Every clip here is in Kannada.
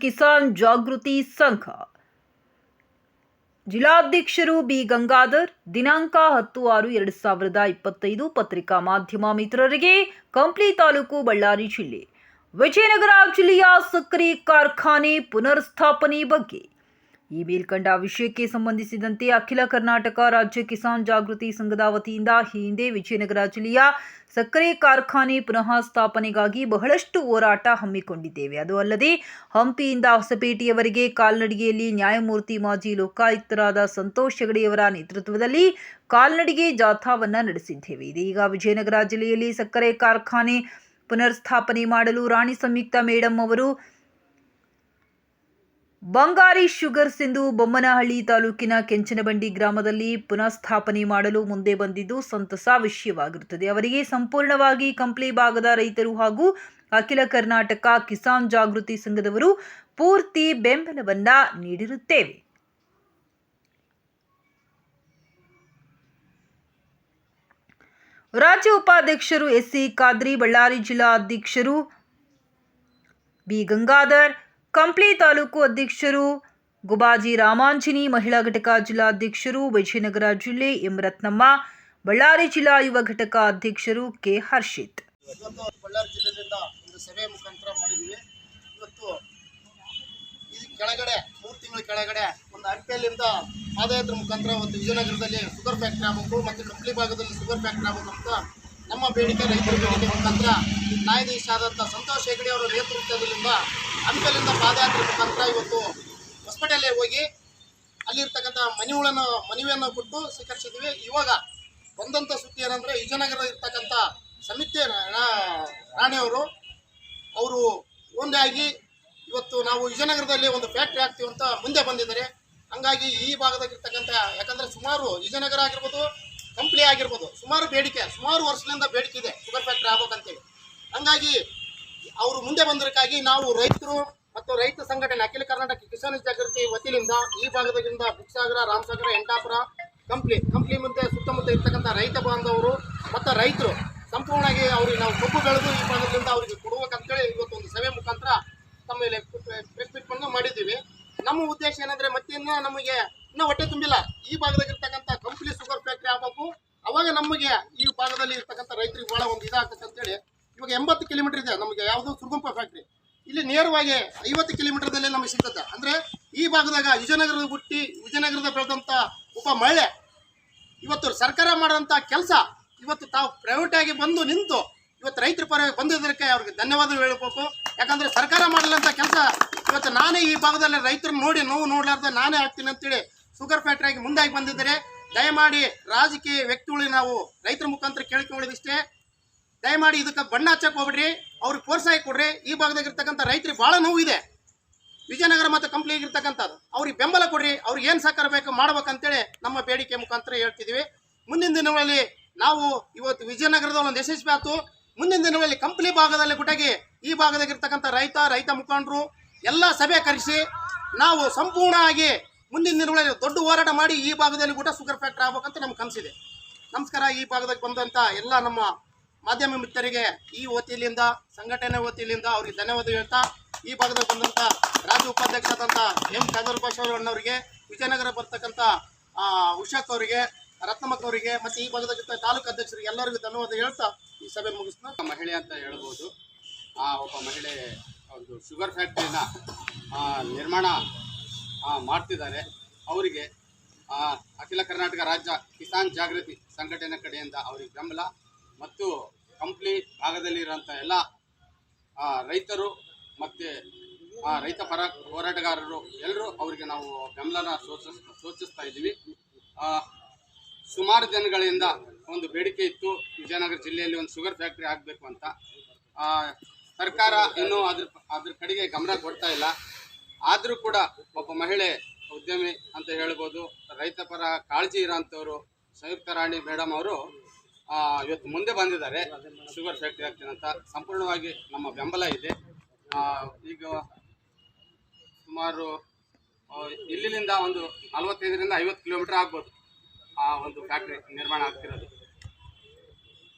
ಕಿಸಾನ್ ಜಾಗೃತಿ ಸಂಘ. ಜಿಲ್ಲಾಧ್ಯಕ್ಷರು ಬಿ. ಗಂಗಾಧರ್, ದಿನಾಂಕ ಹತ್ತು ಆರು ಎರಡು ಸಾವಿರದ ಇಪ್ಪತ್ತೈದು ಪತ್ರಿಕಾ ಮಾಧ್ಯಮ ಮಿತ್ರರಿಗೆ ಕಂಪ್ಲಿ ತಾಲೂಕು ಬಳ್ಳಾರಿ ಜಿಲ್ಲೆ, ವಿಜಯನಗರ ಜಿಲ್ಲೆಯ ಸಕ್ಕರೆ ಕಾರ್ಖಾನೆ ಪುನರ್ಸ್ಥಾಪನೆ ಬಗ್ಗೆ ಈ ಮೇಲ್ಕಂಡ ವಿಷಯಕ್ಕೆ ಸಂಬಂಧಿಸಿದಂತೆ ಅಖಿಲ ಕರ್ನಾಟಕ ರಾಜ್ಯ ಕಿಸಾನ್ ಜಾಗೃತಿ ಸಂಘದ ವತಿಯಿಂದ ಈ ಹಿಂದೆ ವಿಜಯನಗರ ಜಿಲ್ಲೆಯ ಸಕ್ಕರೆ ಕಾರ್ಖಾನೆ ಪುನಃ ಸ್ಥಾಪನೆಗಾಗಿ ಬಹಳಷ್ಟು ಹೋರಾಟ ಹಮ್ಮಿಕೊಂಡಿದ್ದೇವೆ. ಅದು ಅಲ್ಲದೆ ಹಂಪಿಯಿಂದ ಹೊಸಪೇಟೆಯವರೆಗೆ ಕಾಲ್ನಡಿಗೆಯಲ್ಲಿ ನ್ಯಾಯಮೂರ್ತಿ ಮಾಜಿ ಲೋಕಾಯುಕ್ತರಾದ ಸಂತೋಷ್ ಹೆಗಡೆಯವರ ನೇತೃತ್ವದಲ್ಲಿ ಕಾಲ್ನಡಿಗೆ ಜಾಥಾವನ್ನ ನಡೆಸಿದ್ದೇವೆ. ಇದೀಗ ವಿಜಯನಗರ ಜಿಲ್ಲೆಯಲ್ಲಿ ಸಕ್ಕರೆ ಕಾರ್ಖಾನೆ ಪುನರ್ಸ್ಥಾಪನೆ ಮಾಡಲು ರಾಣಿ ಸಂಯುಕ್ತ ಮೇಡಂ ಅವರು ಬಂಗಾರಿ ಶುಗರ್ಸ್ ಎಂದು ಬೊಮ್ಮನಹಳ್ಳಿ ತಾಲೂಕಿನ ಕೆಂಚನಬಂಡಿ ಗ್ರಾಮದಲ್ಲಿ ಪುನಃಸ್ಥಾಪನೆ ಮಾಡಲು ಮುಂದೆ ಬಂದಿದ್ದು ಸಂತಸ ವಿಷಯವಾಗಿರುತ್ತದೆ. ಅವರಿಗೆ ಸಂಪೂರ್ಣವಾಗಿ ಕಂಪ್ಲಿ ಭಾಗದ ರೈತರು ಹಾಗೂ ಅಖಿಲ ಕರ್ನಾಟಕ ಕಿಸಾನ್ ಜಾಗೃತಿ ಸಂಘದವರು ಪೂರ್ತಿ ಬೆಂಬಲವನ್ನ ನೀಡಿರುತ್ತೇವೆ. ರಾಜ್ಯ ಉಪಾಧ್ಯಕ್ಷರು ಎಸ್ಸಿ ಖಾದ್ರಿ ಬಳ್ಳಾರಿ ಜಿಲ್ಲಾ ಅಧ್ಯಕ್ಷರು ಬಿ ಗಂಗಾಧರ್ ಕಂಪ್ಲಿ ತಾಲೂಕು ಅಧ್ಯಕ್ಷರು ಗುಬಾಜಿ ರಾಮಾಂಜಿನಿ, ಮಹಿಳಾ ಘಟಕ ಜಿಲ್ಲಾಧ್ಯಕ್ಷರು ವಿಜಯನಗರ ಜಿಲ್ಲೆ ಎಂ ರತ್ನಮ್ಮ, ಬಳ್ಳಾರಿ ಜಿಲ್ಲಾ ಯುವ ಘಟಕ ಅಧ್ಯಕ್ಷರು ಕೆ ಹರ್ಷಿತ್. ಬಳ್ಳಾರಿ ಜಿಲ್ಲೆಯಿಂದ ಒಂದು ಸಭೆ ಮುಖಾಂತರ ಮಾಡಿದ್ವಿ. ಇವತ್ತು ಇದು ಕೆಳಗಡೆ, ಮೂರು ತಿಂಗಳ ಕೆಳಗಡೆ ಒಂದು ಹಂಪಿಯಲ್ಲಿಂದ ಪಾದಯಾತ್ರೆ ಮುಖಾಂತರ ಒಂದು ವಿಜಯನಗರದಲ್ಲಿ ಶುಗರ್ ಫ್ಯಾಕ್ಟ್ರಿ ಆಗಬೇಕು ಮತ್ತು ಕಂಪ್ಲಿ ಭಾಗದಲ್ಲಿ ಶುಗರ್ ಫ್ಯಾಕ್ಟ್ರಿ ಆಗಬೇಕು ಅಂತ ನಮ್ಮ ಬೇಡಿಕೆ ರೈತರ ಬೇಡಿಕೆ ಮುಖಾಂತರ ನ್ಯಾಯಾಧೀಶ ಆದಂಥ ಸಂತೋಷ್ ಹೆಗಡೆ ಅವರ ನೇತೃತ್ವದಿಂದ ಹಂಪಿಯಲ್ಲಿಂದ ಪಾದಯಾತ್ರೆ ಮುಖಾಂತರ ಇವತ್ತು ಹೊಸಪೇಟೆಯಲ್ಲೇ ಹೋಗಿ ಅಲ್ಲಿರ್ತಕ್ಕಂಥ ಮನೆಗಳನ್ನು, ಮನವಿಯನ್ನು ಕೊಟ್ಟು ಸ್ವೀಕರಿಸಿದ್ವಿ ಇವಾಗ ಬಂದಂಥ ಸುದ್ದಿ ಏನಂದರೆ ವಿಜಯನಗರ ಇರ್ತಕ್ಕಂಥ ಸಮಿತಿ ರಾಣಿಯವರು ಅವರು ಒಂದಾಗಿ ಇವತ್ತು ನಾವು ವಿಜಯನಗರದಲ್ಲಿ ಒಂದು ಫ್ಯಾಕ್ಟ್ರಿ ಹಾಕ್ತೀವಿ ಅಂತ ಮುಂದೆ ಬಂದಿದ್ದಾರೆ. ಹಂಗಾಗಿ ಈ ಭಾಗದಾಗಿರ್ತಕ್ಕಂಥ ಯಾಕಂದರೆ ಸುಮಾರು ವಿಜಯನಗರ ಆಗಿರ್ಬೋದು, ಕಂಪ್ಲಿ ಆಗಿರ್ಬೋದು, ಸುಮಾರು ಬೇಡಿಕೆ, ಸುಮಾರು ವರ್ಷದಿಂದ ಬೇಡಿಕೆ ಇದೆ, ಶುಗರ್ ಫ್ಯಾಕ್ಟ್ರಿ ಆಗ್ಬೇಕಂತೇಳಿ. ಹಂಗಾಗಿ ಅವರು ಮುಂದೆ ಬಂದಕ್ಕಾಗಿ ನಾವು ರೈತರು ಮತ್ತು ರೈತ ಸಂಘಟನೆ ಅಖಿಲ ಕರ್ನಾಟಕ ಕಿಸಾನ್ ಜಾಗೃತಿ ವತಿಯಿಂದ ಈ ಭಾಗದಿಂದ ಬುಕ್ಸಾಗರ ರಾಮಸಾಗರ, ಎಂಟಾಪುರ ಕಂಪ್ಲಿ ಕಂಪ್ಲಿ ಮುಂದೆ ಸುತ್ತಮುತ್ತ ಇರ್ತಕ್ಕಂಥ ರೈತ ಬಾಂಧವರು ಮತ್ತು ರೈತರು ಸಂಪೂರ್ಣವಾಗಿ ಅವ್ರಿಗೆ ನಾವು ಕಬ್ಬು ಬೆಳೆದು ಈ ಭಾಗದಿಂದ ಅವರಿಗೆ ಇವತ್ತು ಒಂದು ಸಭೆ ಮುಖಾಂತರ ತಮ್ಮ ಮೇಲೆ ಪ್ರೆಸ್ ಮಾಡಿದ್ದೀವಿ. ನಮ್ಮ ಉದ್ದೇಶ ಏನಂದ್ರೆ ಮತ್ತೆ ಇನ್ನೂ ನಮಗೆ ಇನ್ನೂ ಹೊಟ್ಟೆ ತುಂಬಿಲ್ಲ. ಈ ಭಾಗದಾಗಿರ್ತಕ್ಕಂಥ ಕಂಪ್ಲಿ ಶುಗರ್ ಫ್ಯಾಕ್ಟ್ರಿ ಆಗಬೇಕು. ಅವಾಗ ನಮಗೆ ಈ ಭಾಗದಲ್ಲಿ ಇರ್ತಕ್ಕಂಥ ರೈತರಿಗೆ ಭಾಳ ಒಂದು ಇದಾಗ್ತದೆ ಅಂತೇಳಿ ಇವಾಗ ಎಂಬತ್ತು ಕಿಲೋಮೀಟರ್ ಇದೆ. ನಮಗೆ ಯಾವುದು ಸುರ್ಗುಂಪ ಫ್ಯಾಕ್ಟ್ರಿ ಇಲ್ಲಿ ನೇರವಾಗಿ ಐವತ್ತು ಕಿಲೋಮೀಟರ್ದಲ್ಲೇ ನಮಗೆ ಸಿಗ್ತದೆ ಅಂದರೆ ಈ ಭಾಗದಾಗ ವಿಜಯನಗರದ ಹುಟ್ಟಿ, ವಿಜಯನಗರದ ಬೆಳೆದಂಥ ಒಬ್ಬ ಮಹಿಳೆ ಇವತ್ತು ಸರ್ಕಾರ ಮಾಡಿದಂಥ ಕೆಲಸ, ಇವತ್ತು ತಾವು ಪ್ರೈವೇಟಾಗಿ ಬಂದು ನಿಂತು ಇವತ್ತು ರೈತರ ಪರವಾಗಿ ಬಂದಿದ್ದಕ್ಕೆ ಅವ್ರಿಗೆ ಧನ್ಯವಾದ ಹೇಳಬೇಕು. ಯಾಕಂದರೆ ಸರ್ಕಾರ ಮಾಡಲಂಥ ಕೆಲಸ ಇವತ್ತು ನಾನೇ ಈ ಭಾಗದಲ್ಲಿ ರೈತರು ನೋಡಿ ನೋವು ನೋಡಲಾರ್ದೆ ನಾನೇ ಆಗ್ತೀನಿ ಅಂತೇಳಿ ಶುಗರ್ ಫ್ಯಾಕ್ಟ್ರಿಯಾಗಿ ಮುಂದಾಗಿ ಬಂದಿದ್ದರೆ. ದಯಮಾಡಿ ರಾಜಕೀಯ ವ್ಯಕ್ತಿಗಳಿಗೆ ನಾವು ರೈತರ ಮುಖಾಂತರ ಕೇಳ್ಕೊಳ್ಳೋದಿಷ್ಟೇ. ದಯಮಾಡಿ ಇದಕ್ಕೆ ಬಣ್ಣ ಹಚ್ಚಕ್ಕೆ ಹೋಗ್ಬಿಡ್ರಿ. ಅವ್ರಿಗೆ ಪ್ರೋತ್ಸಾಹ ಕೊಡ್ರಿ. ಈ ಭಾಗದಾಗಿರ್ತಕ್ಕಂಥ ರೈತರಿಗೆ ಭಾಳ ನೋವು ಇದೆ. ವಿಜಯನಗರ ಮತ್ತು ಕಂಪ್ನಿಗೆ ಆಗಿರ್ತಕ್ಕಂಥದ್ದು. ಅವ್ರಿಗೆ ಬೆಂಬಲ ಕೊಡ್ರಿ. ಅವ್ರಿಗೆ ಏನು ಸಹಕಾರ ಬೇಕು ಮಾಡ್ಬೇಕಂತೇಳಿ ನಮ್ಮ ಬೇಡಿಕೆ ಮುಖಾಂತರ ಹೇಳ್ತಿದ್ದೀವಿ. ಮುಂದಿನ ದಿನಗಳಲ್ಲಿ ನಾವು ಇವತ್ತು ವಿಜಯನಗರದ ಒಂದು ಯಶಸ್ವಿ ಆಯ್ತು. ಮುಂದಿನ ದಿನಗಳಲ್ಲಿ ಕಂಪ್ನಿ ಭಾಗದಲ್ಲಿ ಗುಟಾಗಿ ಈ ಭಾಗದಾಗಿರ್ತಕ್ಕಂಥ ರೈತ ರೈತ ಮುಖಂಡರು ಎಲ್ಲ ಸಭೆ ಕರೆಸಿ ನಾವು ಸಂಪೂರ್ಣ ಆಗಿ ಮುಂದಿನ ದಿನಗಳಲ್ಲಿ ದೊಡ್ಡ ಹೋರಾಟ ಮಾಡಿ ಈ ಭಾಗದಲ್ಲಿ ಕೂಡ ಶುಗರ್ ಫ್ಯಾಕ್ಟ್ರಿ ಆಗ್ಬೇಕಂತ ನಮ್ಗೆ ಕನಸಿದೆ. ನಮಸ್ಕಾರ. ಈ ಭಾಗದಾಗ ಬಂದಂಥ ಎಲ್ಲ ನಮ್ಮ ಮಾಧ್ಯಮ ಮಿತ್ರರಿಗೆ ಈ ವತಿಯಿಂದ ಸಂಘಟನೆ ವತಿಯಿಂದ ಅವರಿಗೆ ಧನ್ಯವಾದ ಹೇಳ್ತಾ, ಈ ಭಾಗದ ಬಂದಂಥ ರಾಜ್ಯ ಉಪಾಧ್ಯಕ್ಷರಾದಂಥ ಎಂ ಖಾದರ್ ಭಾಷಾ ವಿಜಯನಗರ ಬರ್ತಕ್ಕಂಥ ಉಷಾಕ್ ಅವರಿಗೆ ರತ್ನಮಕ್ ಅವರಿಗೆ, ಮತ್ತು ಈ ಭಾಗದಾಗ ತಾಲೂಕು ಅಧ್ಯಕ್ಷರಿಗೆ ಎಲ್ಲರಿಗೂ ಧನ್ಯವಾದ ಹೇಳ್ತಾ ಈ ಸಭೆ ಮುಗಿಸ್ತಾ ಮಹಿಳೆ ಅಂತ ಹೇಳ್ಬೋದು. ಆ, ಒಬ್ಬ ಮಹಿಳೆ ಒಂದು ಶುಗರ್ ಫ್ಯಾಕ್ಟ್ರಿನ ನಿರ್ಮಾಣ ಮಾಡ್ತಿದ್ದಾರೆ. ಅವರಿಗೆ ಅಖಿಲ ಕರ್ನಾಟಕ ರಾಜ್ಯ ಕಿಸಾನ್ ಜಾಗೃತಿ ಸಂಘಟನೆ ಕಡೆಯಿಂದ ಅವರಿಗೆ ಬೆಂಬಲ. ಮತ್ತು ಕಂಪ್ಲಿ ಭಾಗದಲ್ಲಿರುವಂಥ ಎಲ್ಲ ರೈತರು ಮತ್ತು ರೈತ ಪರ ಹೋರಾಟಗಾರರು ಎಲ್ಲರೂ ಅವರಿಗೆ ನಾವು ಬೆಂಬಲನ ಸೂಚಿಸ್ ಸೂಚಿಸ್ತಾ ಇದ್ದೀವಿ. ಸುಮಾರು ದಿನಗಳಿಂದ ಒಂದು ಬೇಡಿಕೆ ಇತ್ತು, ವಿಜಯನಗರ ಜಿಲ್ಲೆಯಲ್ಲಿ ಒಂದು ಶುಗರ್ ಫ್ಯಾಕ್ಟ್ರಿ ಆಗಬೇಕು ಅಂತ. ಸರ್ಕಾರ ಇನ್ನೂ ಅದ್ರ ಅದ್ರ ಕಡೆಗೆ ಗಮನ ಕೊಡ್ತಾ ಇಲ್ಲ. ಆದರೂ ಕೂಡ ಒಬ್ಬ ಮಹಿಳೆ ಉದ್ಯಮಿ ಅಂತ ಹೇಳ್ಬೋದು, ರೈತ ಪರ ಕಾಳಜಿ ಇರೋಂಥವ್ರು, ಸಂಯುಕ್ತ ರಾಣಿ ಮೇಡಮ್ ಅವರು ಇವತ್ತು ಮುಂದೆ ಬಂದಿದ್ದಾರೆ. ಶುಗರ್ ಫ್ಯಾಕ್ಟ್ರಿ ಆಗ್ತೀನಿ ಅಂತ ಸಂಪೂರ್ಣವಾಗಿ ನಮ್ಮ ಬೆಂಬಲ ಇದೆ. ಈಗ ಸುಮಾರು ಇಲ್ಲಿಂದ ಒಂದು ನಲವತ್ತೈದರಿಂದ ಐವತ್ತು ಕಿಲೋಮೀಟರ್ ಆಗ್ಬೋದು ಆ ಒಂದು ಫ್ಯಾಕ್ಟ್ರಿ ನಿರ್ಮಾಣ ಆಗ್ತಿರೋದು.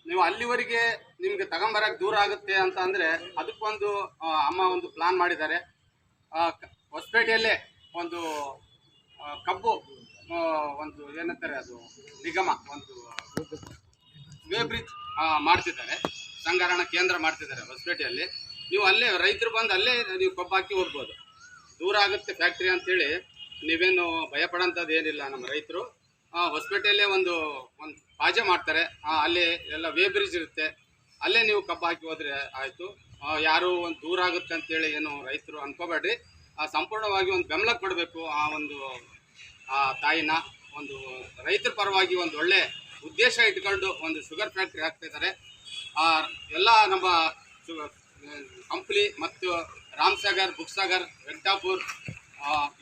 ನೀವು ಅಲ್ಲಿವರೆಗೆ ನಿಮಗೆ ತಗೊಂಬರಕ್ಕೆ ದೂರ ಆಗುತ್ತೆ ಅಂತ ಅಂದರೆ ಅದಕ್ಕೊಂದು ಅಮ್ಮ ಒಂದು ಪ್ಲಾನ್ ಮಾಡಿದ್ದಾರೆ. ಹೊಸಪೇಟೆಯಲ್ಲೇ ಒಂದು ಕಬ್ಬು ಒಂದು ಏನಂತಾರೆ ಅದು, ನಿಗಮ, ಒಂದು ವೇ ಬ್ರಿಡ್ಜ್ ಮಾಡ್ತಿದ್ದಾರೆ. ಸಂಗ್ರಹಣ ಕೇಂದ್ರ ಮಾಡ್ತಿದ್ದಾರೆ ಹೊಸಪೇಟೆಯಲ್ಲಿ. ನೀವು ಅಲ್ಲೇ, ರೈತರು ಬಂದು ಅಲ್ಲೇ ನೀವು ಕಬ್ಬು ಹಾಕಿ ಹೋಗ್ಬೋದು. ದೂರ ಆಗುತ್ತೆ ಫ್ಯಾಕ್ಟ್ರಿ ಅಂತೇಳಿ. ನೀವೇನು ಭಯಪಡೋಂಥದ್ದು ಏನಿಲ್ಲ ನಮ್ಮ ರೈತರು. ಹೊಸಪೇಟೆಯಲ್ಲೇ ಒಂದು ಒಂದು ಪಾಜೆ ಮಾಡ್ತಾರೆ. ಅಲ್ಲಿ ಎಲ್ಲ ವೇ ಬ್ರಿಡ್ಜ್ ಇರುತ್ತೆ. ಅಲ್ಲೇ ನೀವು ಕಬ್ಬು ಹಾಕಿ ಹೋದ್ರೆ ಆಯಿತು. ಯಾರು ಒಂದು ದೂರ ಆಗುತ್ತೆ ಅಂತೇಳಿ ಏನು ರೈತರು ಅನ್ಕೋಬೇಡ್ರಿ. ಸಂಪೂರ್ಣವಾಗಿ ಒಂದು ಬೆಂಬಲ ಕೊಡಬೇಕು ಆ ಒಂದು, ಆ, ತಾಯಿನ. ಒಂದು ರೈತರ ಪರವಾಗಿ ಒಂದು ಒಳ್ಳೆ ಉದ್ದೇಶ ಇಟ್ಕೊಂಡು ಒಂದು ಶುಗರ್ ಫ್ಯಾಕ್ಟ್ರಿ ಹಾಕ್ತಿದ್ದಾರೆ ಆ, ಎಲ್ಲ ನಮ್ಮ ಕಂಪ್ಲಿ ಮತ್ತು ರಾಮ್ಸಾಗರ್ ಬುಕ್ಸಾಗರ್ ವೆಂಕಟಾಪುರ್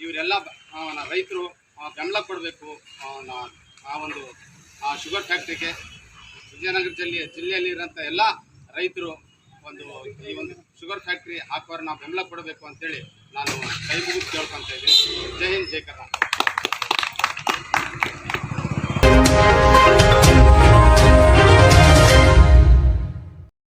ಇವರೆಲ್ಲ ರೈತರು ಬೆಂಬಲ ಕೊಡಬೇಕು ಆ ಒಂದು ಆ ಶುಗರ್ ಫ್ಯಾಕ್ಟ್ರಿಗೆ ವಿಜಯನಗರ ಜಿಲ್ಲೆ ಜಿಲ್ಲೆಯಲ್ಲಿರೋಂಥ ಎಲ್ಲ ರೈತರು ಒಂದು ಈ ಒಂದು ಶುಗರ್ ಫ್ಯಾಕ್ಟ್ರಿ ಹಾಕೋರು ನಾವು ಬೆಂಬಲ ಕೊಡಬೇಕು ಅಂತೇಳಿ ನಾನು ಕೈ ಮುಗಿದು ಕೇಳ್ಕೊತಾ ಇದ್ದೀನಿ. ಜೈ ಹಿಂದ್ ಜೈ ಕರ್ನಾಟಕ.